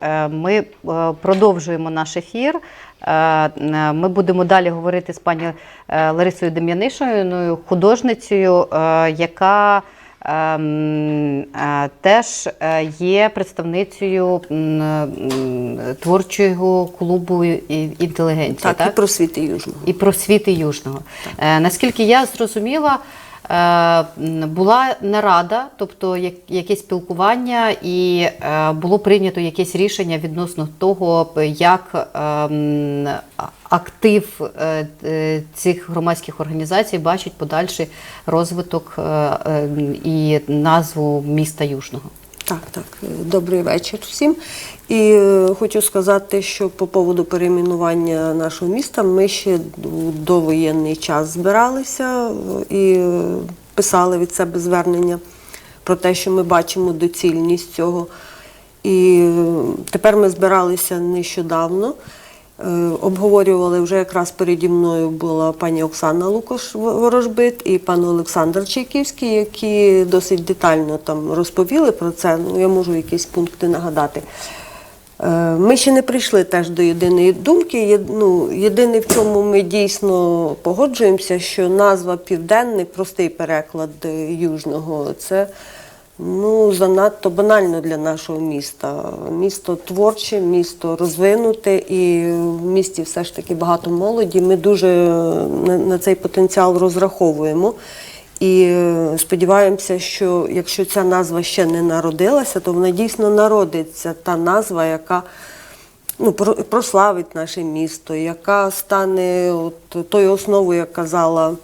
Е, Ми е, продовжуємо наш ефір. Е, Ми будемо далі говорити з пані Ларисою Дем'янишиною, художницею, яка теж є представницею творчого клубу інтелігенції. Так, і просвіти Южного. і просвіти Южного. Е, наскільки я зрозуміла, була нарада, тобто як, якесь спілкування, і е, було прийнято якесь рішення відносно того, як е, актив е, е, цих громадських організацій бачить подальший розвиток е, е, і назву міста Южного. Так, так. Добрий вечір всім. І е, хочу сказати, що по поводу перейменування нашого міста ми ще довоєнний час збиралися е, і е, писали від себе звернення про те, що ми бачимо доцільність цього. І е, тепер ми збиралися нещодавно. Е, Обговорювали вже якраз переді мною була пані Оксана Лукош Ворожбит і пан Олександр Чайківський, які досить детально там розповіли про це. Ну, я можу якісь пункти нагадати. Е, Ми ще не прийшли теж до єдиної думки. Ну, єдине, в чому ми дійсно погоджуємося, що назва Південний, простий переклад е, Южного, це ну, занадто банально для нашого міста. Місто творче, місто розвинуте, і в місті все ж таки багато молоді. Ми дуже на, на цей потенціал розраховуємо. І е, сподіваємося, що якщо ця назва ще не народилася, то вона дійсно народиться та назва, яка ну, прославить наше місто, яка стане от, тою основою, як казала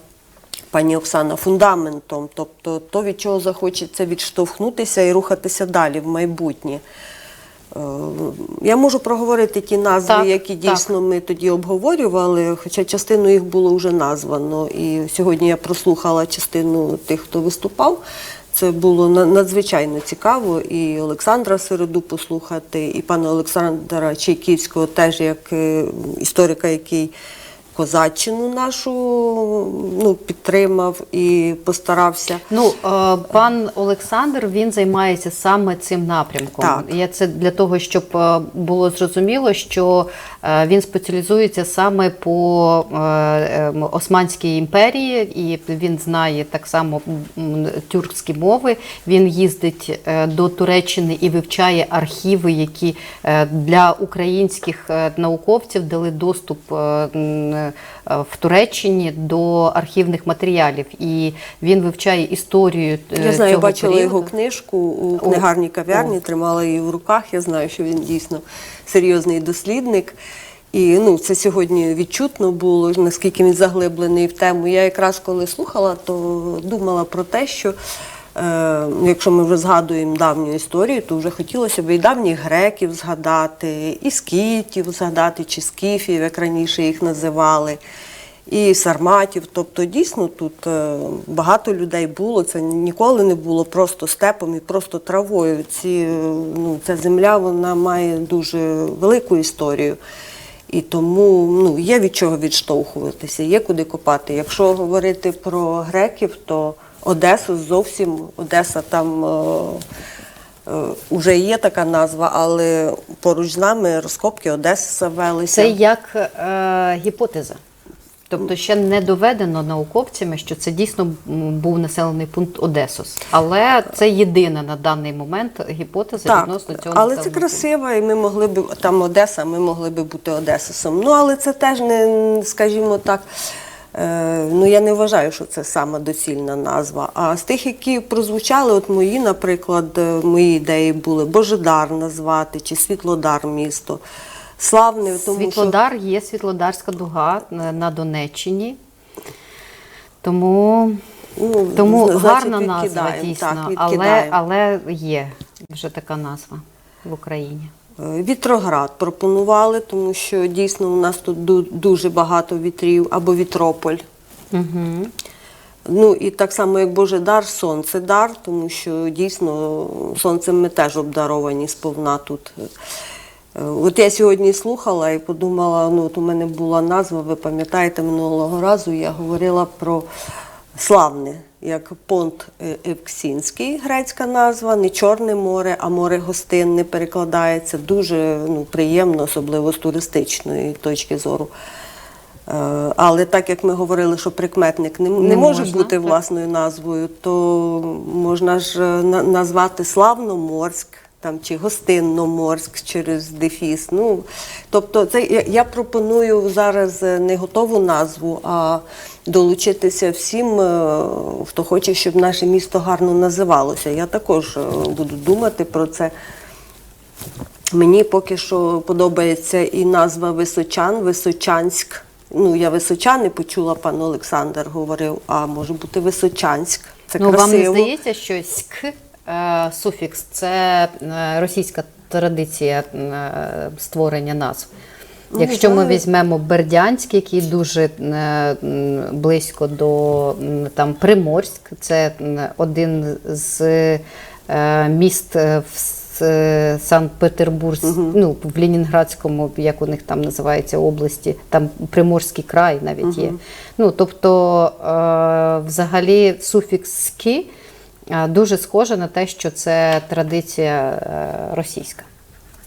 пані Оксана, фундаментом, тобто то, від чого захочеться відштовхнутися і рухатися далі в майбутнє. Е, Я можу проговорити ті назви, Так, які так. дійсно ми тоді обговорювали, хоча частину їх було вже названо. І сьогодні я прослухала частину тих, хто виступав. Це було надзвичайно цікаво. І Олександра Середу послухати, і пана Олександра Чайківського, теж як е, історика, який козаччину нашу ну, підтримав і постарався. Ну, е, пан Олександр він займається саме цим напрямком. Так. Я це для того, щоб е, було зрозуміло, що е, він спеціалізується саме по е, е, Османській імперії, і він знає так само тюркські мови. Він їздить до Туреччини і вивчає архіви, які для українських науковців дали доступ в Туреччині до архівних матеріалів. І він вивчає історію. е, Я знаю, цього бачила періоду. його книжку у книгарній кав'ярні, тримала її в руках. Я знаю, що він дійсно серйозний дослідник. І ну, це сьогодні відчутно було, наскільки він заглиблений в тему. Я якраз коли слухала, то думала про те, що е, якщо ми вже згадуємо давню історію, то вже хотілося б і давніх греків згадати, і скітів згадати, чи скіфів, як раніше їх називали і сарматів. Тобто дійсно тут е, багато людей було. Це ніколи не було просто степом і просто травою. Ці, е, ну, ця земля вона має дуже велику історію. І тому ну, є від чого відштовхуватися, є куди копати. Якщо говорити про греків, то Одесу зовсім Одеса там е, е, вже є така назва, але поруч з нами розкопки Одеси велися. Це як е, гіпотеза. Тобто ще не доведено науковцями, що це дійсно був населений пункт Одесос. Але це єдина на даний момент гіпотеза відносно цього але це красиво, і ми могли б там Одеса, ми могли б бути Одесосом. Ну але це теж не, скажімо так. Е, Ну, я не вважаю, що це сама доцільна назва. А з тих, які прозвучали, от мої, наприклад, е, мої ідеї були Божедар назвати чи Світлодар місто. Славне, тому Світлодар є Світлодарська дуга на Донеччині. Тому, ну, тому значить, гарна назва дійсно, Так, але, але є вже така назва в Україні. Вітроград пропонували, тому що дійсно у нас тут дуже багато вітрів, або вітрополь. Угу. Ну і так само, як Божедар, сонцедар, тому що дійсно сонцем ми теж обдаровані сповна тут. Е, От я сьогодні слухала і подумала, ну от у мене була назва, ви пам'ятаєте, минулого разу я говорила про славне, як понт Евксінський, грецька назва, не Чорне море, а море гостинне перекладається. Дуже ну, приємно, особливо з туристичної точки зору. Е, Але так як ми говорили, що прикметник не, не, Не може можна, бути так. власною назвою, то можна ж е, назвати Славноморськ там, чи Гостинноморськ через дефіс. Ну, тобто це, я, я пропоную зараз е, не готову назву, а долучитися всім, е, хто хоче, щоб наше місто гарно називалося. Я також е, буду думати про це. Мені поки що подобається і назва Височан, Височанськ. Ну, я Височан не почула, пан Олександр говорив, а може бути Височанськ. Це ну, красиво. вам не здається, що ськ суфікс це е, російська традиція е, створення назв. Ну, Якщо ми візьмемо Бердянськ, який дуже е, близько до там, Приморськ, це один з е, міст е, в С- е, Санкт-Петербург, ну, в Ленінградському, як у них там називається області, там Приморський край навіть є. Ну, тобто, е, взагалі, суфікс «ськи» е, дуже схоже на те, що це традиція е, російська.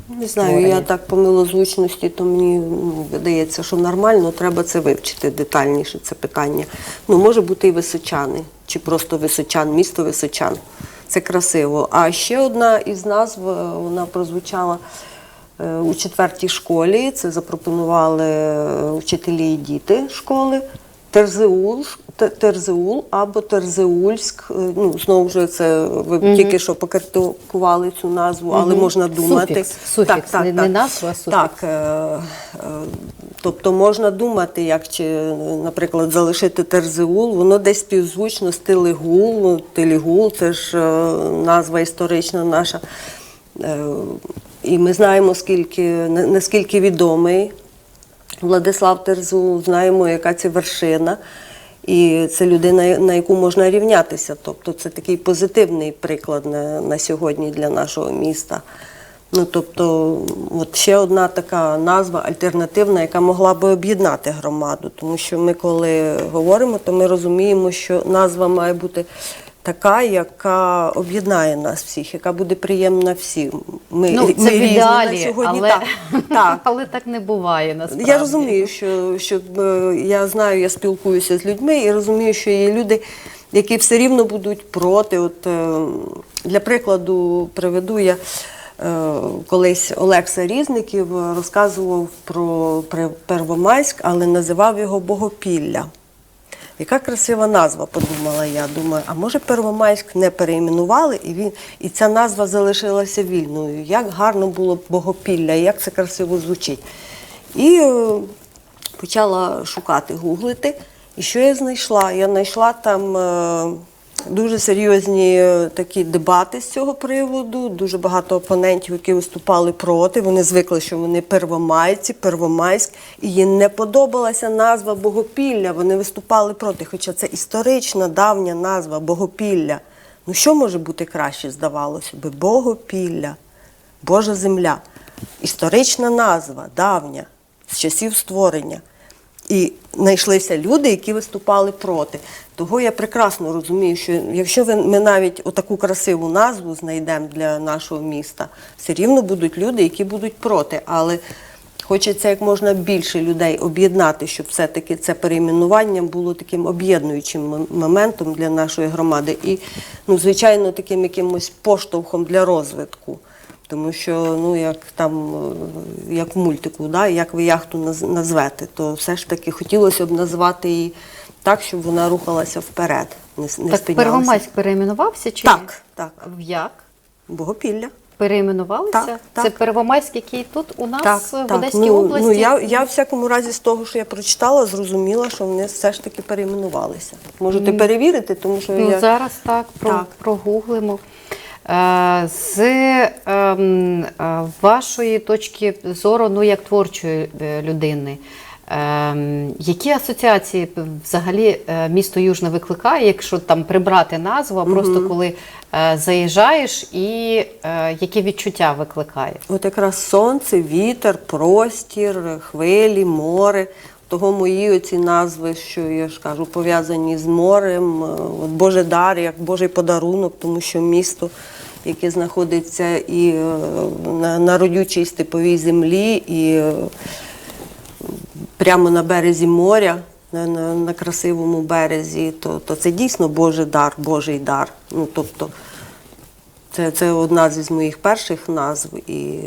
Не знаю, створення. я так по милозвучності, то мені ну, видається, що нормально, треба це вивчити детальніше, це питання. Ну, може бути і височани, чи просто височан, місто височан. Це красиво. А ще одна із назв, е, вона прозвучала е, у четвертій школі. Це запропонували вчителі і діти школи. Терзеул, Терзеул або Терзеульськ. Е, Ну, знову ж це ви тільки що покритикували цю назву, але Мгм. можна думати. Суфікс, суфікс, не- не назва, а суфікс. Так, е, е, тобто можна думати, як чи, наприклад, залишити Терзеул, воно десь співзвучно з Телегул. Телегул це ж е, назва історична наша. Е, І ми знаємо, скільки, наскільки відомий Владислав Терзул, знаємо, яка це вершина. І це людина, на яку можна рівнятися. Тобто це такий позитивний приклад на, на сьогодні для нашого міста. Ну, тобто, от ще одна така назва альтернативна, яка могла би об'єднати громаду. Тому що ми, коли говоримо, то ми розуміємо, що назва має бути така, яка об'єднає нас всіх, яка буде приємна всім. Ми, Ну, ми це різні ідеалі, на сьогодні. але, Так, так. але так не буває насправді. Я розумію, що, що е, я знаю, я спілкуюся з людьми і розумію, що є люди, які все рівно будуть проти. От, е, для прикладу приведу я е, колись Олекса Різників розказував про Первомайськ, але називав його Богопілля. Яка красива назва, подумала я. Думаю, а може Первомайськ не переіменували, і він і ця назва залишилася вільною. Як гарно було Богопілля, як це красиво звучить. І е, почала шукати, гуглити. І що я знайшла? Я знайшла там е, дуже серйозні е, такі дебати з цього приводу, дуже багато опонентів, які виступали проти. Вони звикли, що вони первомайці, первомайськ, і їм не подобалася назва Богопілля. Вони виступали проти, хоча це історична давня назва Богопілля. Ну що може бути краще, здавалося би? Богопілля, Божа земля. Історична назва, давня, з часів створення. І знайшлися люди, які виступали проти. Того я прекрасно розумію, що якщо ми навіть отаку красиву назву знайдемо для нашого міста, все рівно будуть люди, які будуть проти. Але хочеться як можна більше людей об'єднати, щоб все-таки це перейменування було таким об'єднуючим моментом для нашої громади. І, ну, звичайно, таким якимось поштовхом для розвитку. Тому що, ну, як там, е, як в мультику, да, як ви яхту наз- назвете, то все ж таки хотілося б назвати її так, щоб вона рухалася вперед, не, не Так. Первомайськ перейменувався чи? Так, так. В Як? Богопілля. Перейменувалися? Так, Це так. Первомайськ, який тут у нас Так, в так. Одеській ну, області. Ну, я, я в всякому разі з того, що я прочитала, зрозуміла, що вони все ж таки перейменувалися. Можете перевірити, тому що Ну, я... зараз так, про, Так. прогуглимо. Е, З ем, е, вашої точки зору, ну як творчої е, людини, ем, які асоціації взагалі місто Южне викликає, якщо там прибрати назву, а просто коли заїжджаєш, і які відчуття викликає? От якраз сонце, вітер, простір, хвилі, море. того мої оці назви, що я ж кажу, пов'язані з морем, от Божий дар, як Божий подарунок, тому що місто, яке знаходиться і е, на, на родючій степовій землі, і е, прямо на березі моря, на, на, на красивому березі, то, то це дійсно Божий дар, Божий дар. Ну, тобто, це, це одна з моїх перших назв, і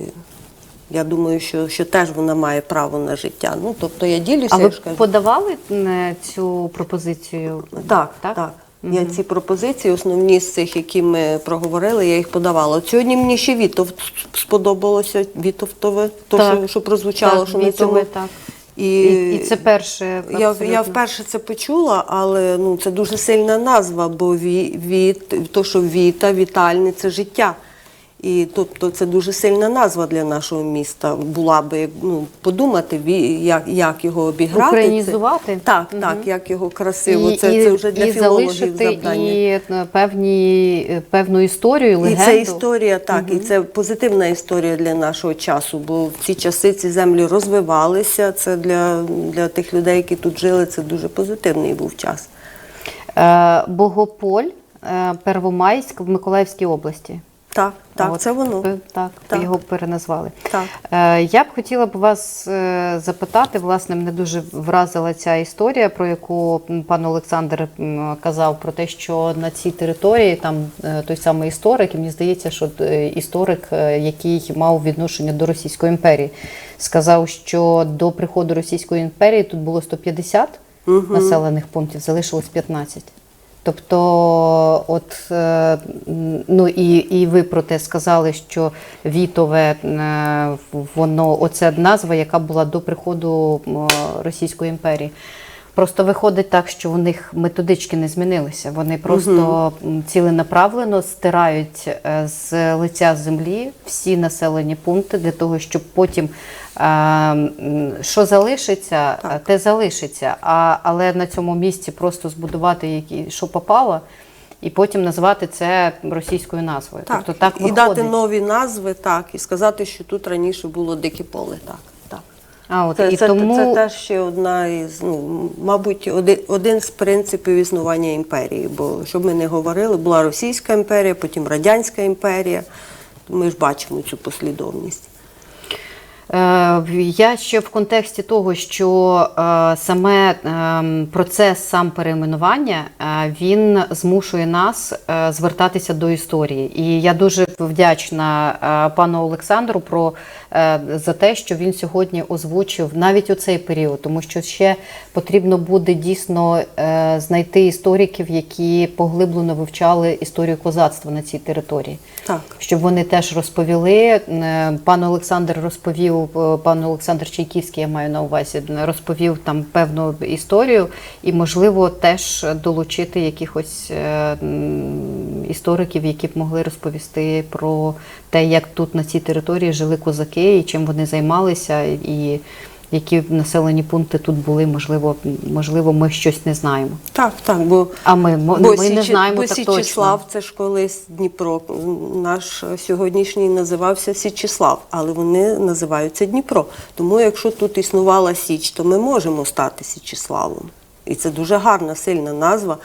я думаю, що, що теж вона має право на життя. Ну, тобто я ділюся, А ви я ж кажу. подавали е, цю пропозицію? Так, так. Я ці пропозиції, основні з цих, які ми проговорили, я їх подавала. От сьогодні мені ще вітов сподобалося, Вітовтове, то, Так. що, що прозвучало, Так, що на цьому. Так. І, І, і це перше. я, абсолютно. я вперше це почула, але ну, це дуже сильна назва, бо ві, від, то, що віта, вітальне це життя. І тобто це дуже сильна назва для нашого міста була би, ну, подумати, як, як його обіграти. Українізувати? Так, так, як його красиво. це, це вже для і філологів залишити завдання. і е, певні, е, певну історію, І це історія, так, і це позитивна історія для нашого часу, бо в ці часи ці землі розвивалися. Це для, для тих людей, які тут жили, це дуже позитивний був час. Е, Богополь, Первомайськ в Миколаївській області. Так, так, От, це воно. Так, Так. його переназвали. Так. Е, Я б хотіла б вас е, запитати, власне, мене дуже вразила ця історія, про яку пан Олександр казав, про те, що на цій території там е, той самий історик, і мені здається, що е, історик, е, який мав відношення до Російської імперії, сказав, що до приходу Російської імперії тут було 150 населених пунктів, залишилось 15. Тобто, от е, ну і, і ви про те сказали, що Вітове е, воно оце назва, яка була до приходу Російської імперії. Просто виходить так, що у них методички не змінилися. Вони просто м, ціленаправлено стирають е, з лиця землі всі населені пункти для того, щоб потім е, що залишиться, е, те залишиться. А, але на цьому місці просто збудувати які, що попало, і потім назвати це російською назвою. Так, тобто так і виходить. дати нові назви, так, і сказати, що тут раніше було дике поле. Так, так. А, от, Це, і це, тому... це теж ще одна із, ну, мабуть, один, один з принципів існування імперії. Бо щоб ми не говорили, була Російська імперія, потім Радянська імперія. Ми ж бачимо цю послідовність. Е, Я ще в контексті того, що е, саме е, процес сам перейменування е, він змушує нас звертатися до історії. І я дуже вдячна пану Олександру про за те, що він сьогодні озвучив навіть у цей період, тому що ще потрібно буде дійсно знайти істориків, які поглиблено вивчали історію козацтва на цій території Так. щоб вони теж розповіли. Пан Олександр розповів, е, пан Олександр Чайківський, я маю на увазі, розповів там певну історію, і можливо теж долучити якихось е, істориків, які б могли розповісти про те, як тут на цій території жили козаки, і чим вони займалися, і які населені пункти тут були. Можливо, можливо, ми щось не знаємо. Так, так, бо, А ми, бо, ми не знаємо бо так точно. це ж колись Дніпро. Наш сьогоднішній називався Січіслав, але вони називаються Дніпро. Тому якщо тут існувала Січ, то ми можемо стати Січіславом. І це дуже гарна, сильна назва,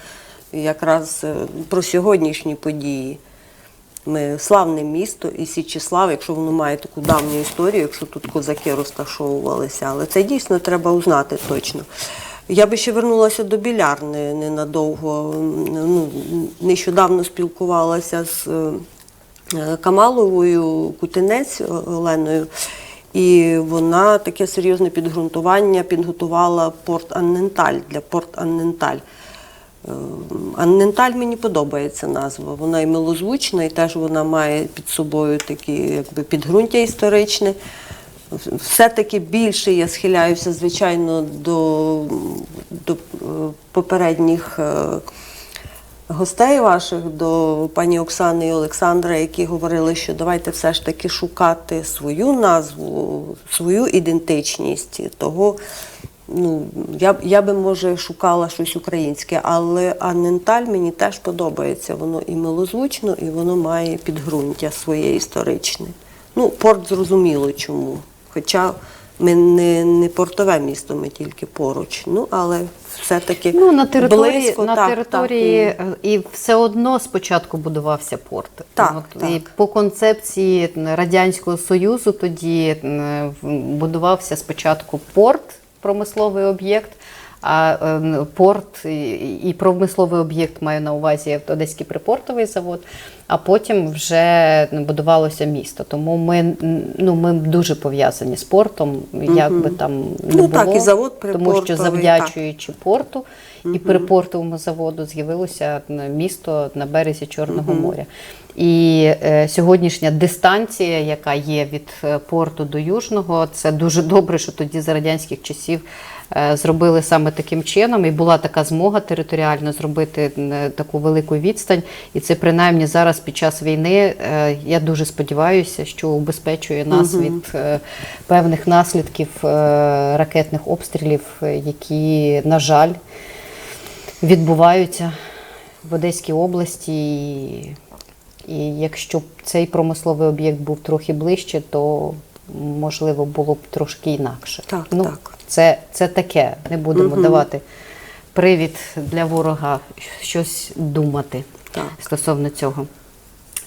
якраз е, про сьогоднішні події. Ми славне місто і Січіслав, якщо воно має таку давню історію, якщо тут козаки розташовувалися, але це дійсно треба узнати точно. Я би ще вернулася до білярни ненадовго. Ну, нещодавно спілкувалася з е, Камаловою Кутинець Оленою, і вона таке серйозне підґрунтування підготувала Порт Анненталь для Порт Анненталь. Е, Анненталь мені подобається назва. Вона і милозвучна, і теж вона має під собою такі якби підґрунтя історичне. Все-таки більше я схиляюся, звичайно, до, до е, попередніх е, гостей ваших, до пані Оксани і Олександра, які говорили, що давайте все ж таки шукати свою назву, свою ідентичність. Того, ну, я, я би, може, шукала щось українське, але Анненталь мені теж подобається. Воно і милозвучно, і воно має підґрунтя своє історичне. Ну, порт зрозуміло чому. Хоча Ми не, не портове місто, ми тільки поруч. Ну, але все-таки Ну, на території, близько, на так, території так, е, і все одно спочатку будувався порт. Так, І так. по концепції Радянського Союзу тоді е, будувався спочатку порт, промисловий об'єкт. А е, порт і- промисловий об'єкт маю на увазі Одеський припортовий завод, а потім вже будувалося місто. Тому ми, ну, ми дуже пов'язані з портом, як би там не Ну, було, так, і завод тому що завдячуючи порту і припортовому заводу з'явилося місто на березі Чорного моря. І е, сьогоднішня дистанція, яка є від е, порту до Южного, це дуже добре, що тоді за радянських часів зробили саме таким чином. І була така змога територіально зробити е, таку велику відстань. І це принаймні зараз під час війни. е, Я дуже сподіваюся, що убезпечує нас від е, певних наслідків е, ракетних обстрілів, е, які, на жаль, відбуваються в Одеській області. І, і якщо б цей промисловий об'єкт був трохи ближче, то можливо було б трошки інакше. Так, ну, так. Це, це таке. Не будемо давати привід для ворога щось думати Так. стосовно цього.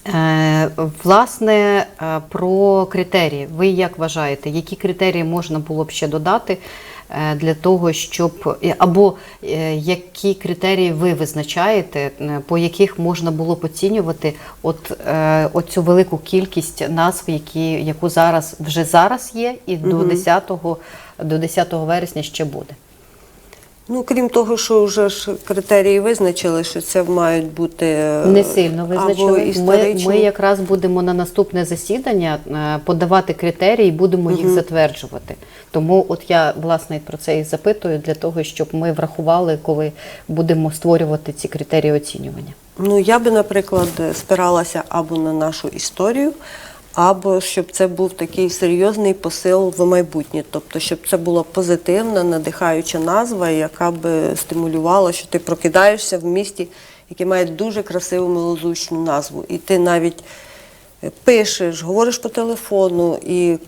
Е, власне, е, про критерії. Ви як вважаєте, які критерії можна було б ще додати для того, щоб е, або е, які критерії ви визначаєте, е, по яких можна було б оцінювати от, оцю от цю велику кількість назв, які, яку зараз вже зараз є, і до 10, до 10 вересня ще буде? Ну, крім того, що вже ж критерії визначили, що це мають бути е, Не сильно або визначили. Ми, історичні. ми якраз будемо на наступне засідання е, подавати критерії, і будемо їх затверджувати. Тому от я власне про це і запитую для того, щоб ми врахували, коли будемо створювати ці критерії оцінювання. Ну, я би, наприклад, спиралася або на нашу історію, або щоб це був такий серйозний посил в майбутнє. Тобто, щоб це була позитивна, надихаюча назва, яка би стимулювала, що ти прокидаєшся в місті, яке має дуже красиву милозвучну назву. І ти навіть е, пишеш, говориш по телефону, і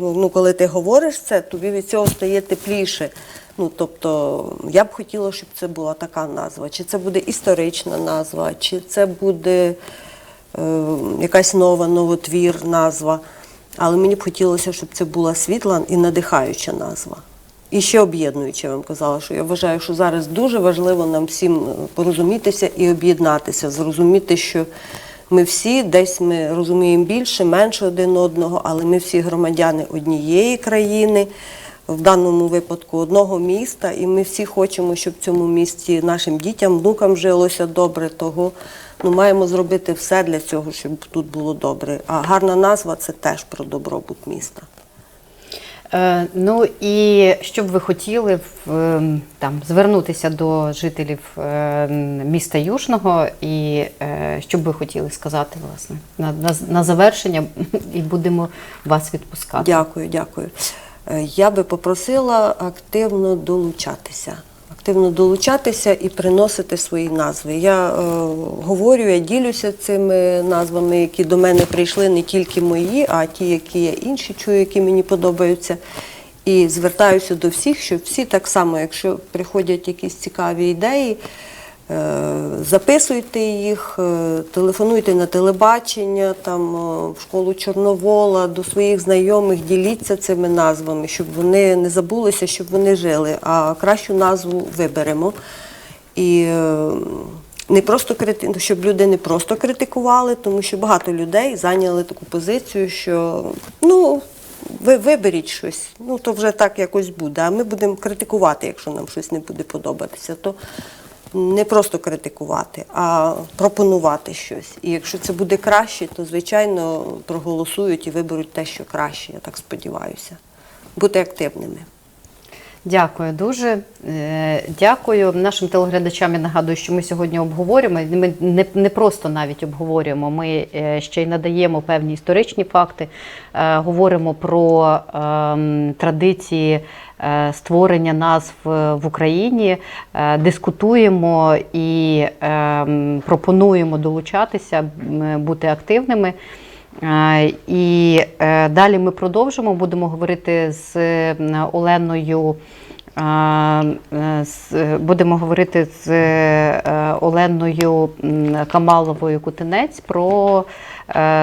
ну, коли ти говориш це, тобі від цього стає тепліше. Ну, тобто, я б хотіла, щоб це була така назва. Чи це буде історична назва, чи це буде якась нова, новотвір назва. Але мені б хотілося, щоб це була світла і надихаюча назва. І ще об'єднуюча, я вам казала, що я вважаю, що зараз дуже важливо нам всім е, порозумітися і об'єднатися, зрозуміти, що ми всі десь ми розуміємо більше, менше один одного, але ми всі громадяни однієї країни, в даному випадку одного міста, і ми всі хочемо, щоб в цьому місті нашим дітям, внукам жилося добре. Того ну, маємо зробити все для цього, щоб тут було добре. А гарна назва це теж про добробут міста. Е, ну і що б ви хотіли в, ем, там, звернутися до жителів е, міста Южного, і е, що б ви хотіли сказати власне на, на, на завершення, і будемо вас відпускати. Дякую, дякую. Е, Я би попросила активно долучатися. Активно долучатися і приносити свої назви. Я е, говорю, я ділюся цими назвами, які до мене прийшли, не тільки мої, а ті, які я інші чую, які мені подобаються. І звертаюся до всіх, щоб всі так само, якщо приходять якісь цікаві ідеї, Записуйте їх, е, телефонуйте на телебачення, там, е, в школу Чорновола, до своїх знайомих, діліться цими назвами, щоб вони не забулися, щоб вони жили, а кращу назву виберемо. І е, не просто крити... щоб люди не просто критикували, тому що багато людей зайняли таку позицію, що ну, ви виберіть щось, ну то вже так якось буде. А ми будемо критикувати, якщо нам щось не буде подобатися. То не просто критикувати, а пропонувати щось. І якщо це буде краще, то звичайно проголосують і виберуть те, що краще, я так сподіваюся. Бути активними. Дякую дуже. Е, Дякую нашим телеглядачам. Я нагадую, що ми сьогодні обговорюємо. Ми не, не просто навіть обговорюємо, ми е, ще й надаємо певні історичні факти, е, говоримо про ем, традиції створення назв в Україні, е, дискутуємо і ем, пропонуємо долучатися, бути активними. Е, І е, далі ми продовжимо. Будемо говорити з Оленою. е, е, Будемо говорити з е, Оленою Камаловою Кутинець про е,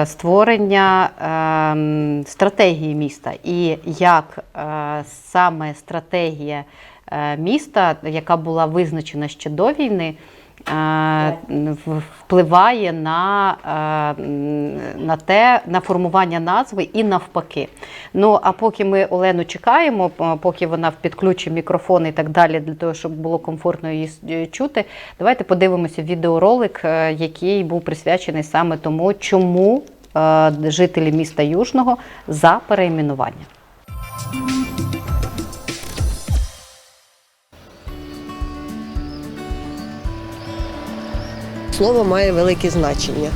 створення е, стратегії міста. І як е, саме стратегія е, міста, яка була визначена ще до війни, е, впливає на, е, на те, на формування назви і навпаки. Ну а поки ми Олену чекаємо, поки вона підключить мікрофон і так далі, для того, щоб було комфортно її е, чути, давайте подивимося відеоролик, е, який був присвячений саме тому, чому е, жителі міста Южного за перейменування. Слово має велике значення.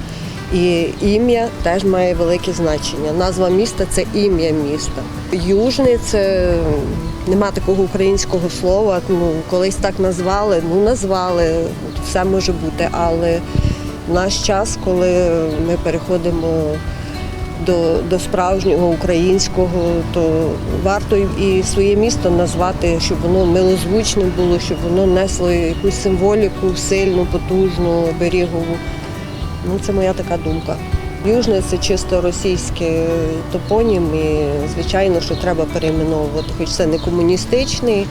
І ім'я теж має велике значення. Назва міста це ім'я міста. Южний це нема такого українського слова. Ну, колись так назвали, ну назвали, все може бути. Але в наш час, коли ми переходимо до, до справжнього українського, то варто і своє місто назвати, щоб воно милозвучним було, щоб воно несло якусь символіку сильну, потужну, оберігову. Ну, це моя така думка. Южне це чисто російський топонім, і звичайно, що треба перейменовувати. Хоч це не комуністичний,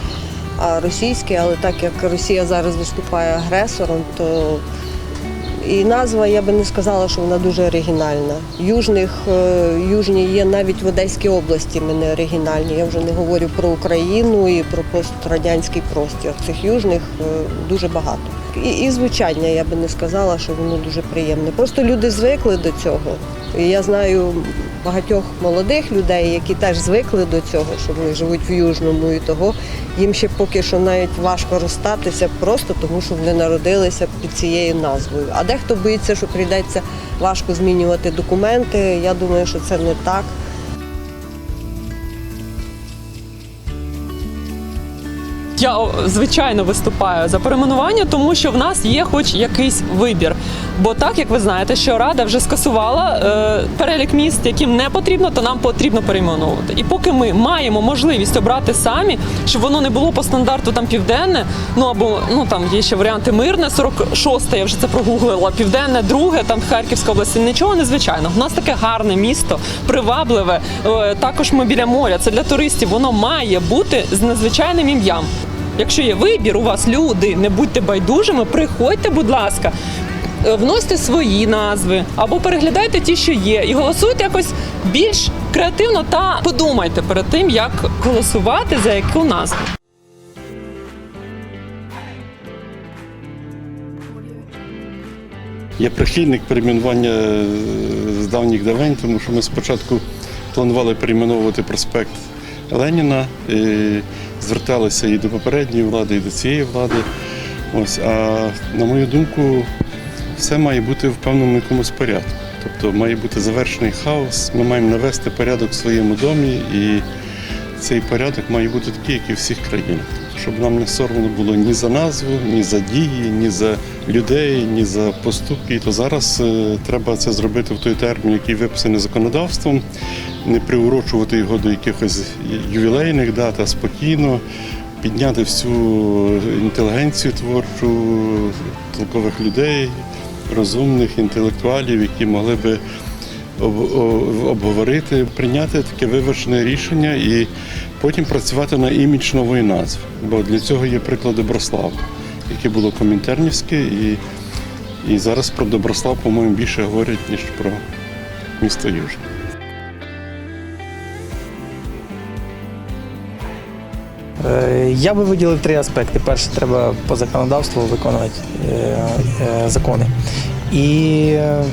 а російський, але так як Росія зараз виступає агресором, то і назва, я би не сказала, що вона дуже оригінальна. Южних, е, южні є навіть в Одеській області ми не оригінальні. Я вже не говорю про Україну і про пострадянський простір. Цих южних е, дуже багато. І, і звучання я би не сказала, що воно дуже приємне. Просто люди звикли до цього. Я знаю багатьох молодих людей, які теж звикли до цього, що вони живуть в Южному і того. Їм ще поки що навіть важко розстатися, просто тому що вони народилися під цією назвою. А дехто боїться, що прийдеться важко змінювати документи. Я думаю, що це не так. Я звичайно виступаю за перейменування, тому що в нас є хоч якийсь вибір. Бо так як ви знаєте, що рада вже скасувала е, перелік міст, яким не потрібно, то нам потрібно перейменовувати. І поки ми маємо можливість обрати самі, щоб воно не було по стандарту там південне, ну або ну там є ще варіанти мирне, 46 я вже це прогуглила, південне, друге, там Харківська область, нічого незвичайного. У нас таке гарне місто, привабливе. Е, також ми біля моря. Це для туристів. Воно має бути з незвичайним ім'ям. Якщо є вибір, у вас люди, не будьте байдужими, приходьте, будь ласка, вносьте свої назви або переглядайте ті, що є, і голосуйте якось більш креативно та подумайте перед тим, як голосувати за яку назву. Я прихильник перейменування е, з давніх давень, тому що ми спочатку планували перейменовувати проспект Леніна, і зверталися і до попередньої влади, і до цієї влади. Ось, а на мою думку, все має бути в певному якомусь порядку. Тобто має бути завершений хаос, ми маємо навести порядок в своєму домі, і цей порядок має бути такий, як і всіх країнах. Щоб нам не соромно було ні за назву, ні за дії, ні за людей, ні за поступки. То зараз е, треба це зробити в той термін, який виписаний законодавством, не приурочувати його до якихось ювілейних дат, а спокійно підняти всю інтелігенцію творчу, толкових людей, розумних інтелектуалів, які могли би обговорити, прийняти таке виважене рішення і потім працювати на імідж нової назви. Бо для цього є приклад Доброслав, яке було комінтернівське, і, і зараз про Доброслав, по-моєму, більше говорять, ніж про місто Южне. Я би виділив три аспекти. Перше, треба по законодавству виконувати е, е, закони. І, е,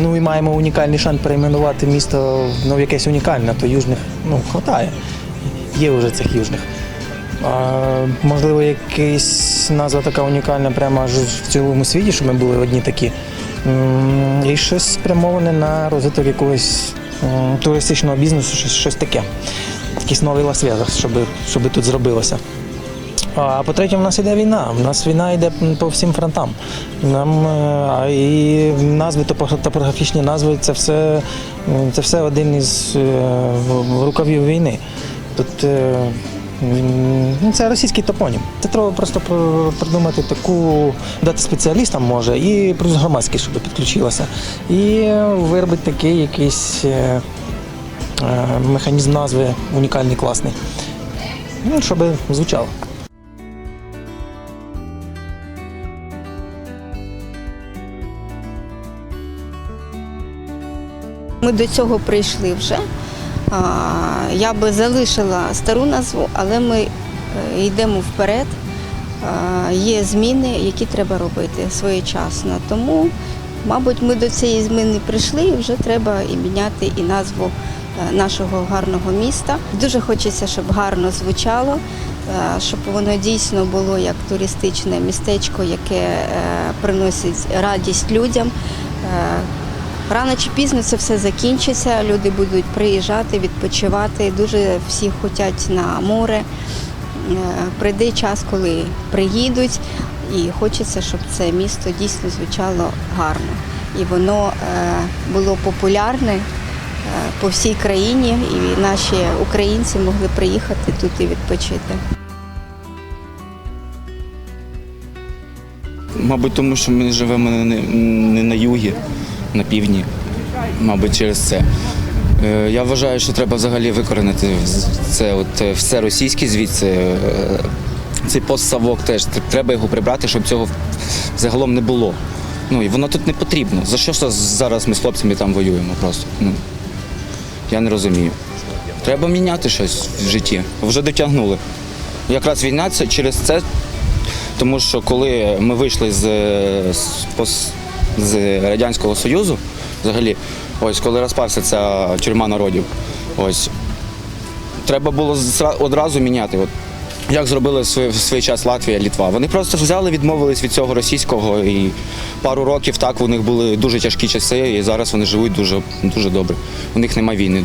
ну, і маємо унікальний шанс перейменувати місто ну, якесь унікальне, то южних ну, хватає. Є вже цих южних. А, можливо, якась назва така унікальна прямо аж в цілому світі, щоб ми були одні такі. І щось спрямоване на розвиток якогось туристичного бізнесу, щось, щось таке. Якийсь новий Лас-Вегас, щоб, щоб тут зробилося. А по-третє, в нас іде війна. У нас війна йде по всім фронтам. Нам е, і назви, топографічні назви це все, це все один із е, рукавів війни. Тут е, ну, це російський топонім. Це треба просто придумати таку, дати спеціалістам може, і плюс громадськість, щоб підключилася. І виробити такий якийсь механізм назви унікальний, класний. Ну, щоб звучало. Ми до цього прийшли вже. Я би залишила стару назву, але ми е, йдемо вперед. Є зміни, які треба робити своєчасно. Тому, мабуть, ми до цієї зміни прийшли і вже треба і міняти і назву е, нашого гарного міста. Дуже хочеться, щоб гарно звучало, е, щоб воно дійсно було як туристичне містечко, яке е, приносить радість людям. Е, Рано чи пізно це все закінчиться, люди будуть приїжджати, відпочивати. Дуже всі хочуть на море. Е, Прийде час, коли приїдуть, і хочеться, щоб це місто дійсно звучало гарно. І воно е, було популярне е, по всій країні, і наші українці могли приїхати тут і відпочити. Мабуть, тому що ми живемо не, на югі, на півдні. Мабуть, через це. Е, Я вважаю, що треба взагалі викоренити це от е, все російське звідси. Е, Цей постсавок теж треба його прибрати, щоб цього загалом не було. Ну і воно тут не потрібно. За що зараз ми з хлопцями там воюємо просто? Ну, я не розумію. Треба міняти щось в житті. Вже дотягнули. Якраз війна це через це тому що коли ми вийшли з, з, з Радянського Союзу, взагалі, ось коли розпався ця тюрма народів, ось треба було одразу міняти. От, як зробили в свій, час Латвія, Літва. Вони просто взяли, відмовились від цього російського і пару років так у них були дуже тяжкі часи, і зараз вони живуть дуже, дуже добре. У них немає війни.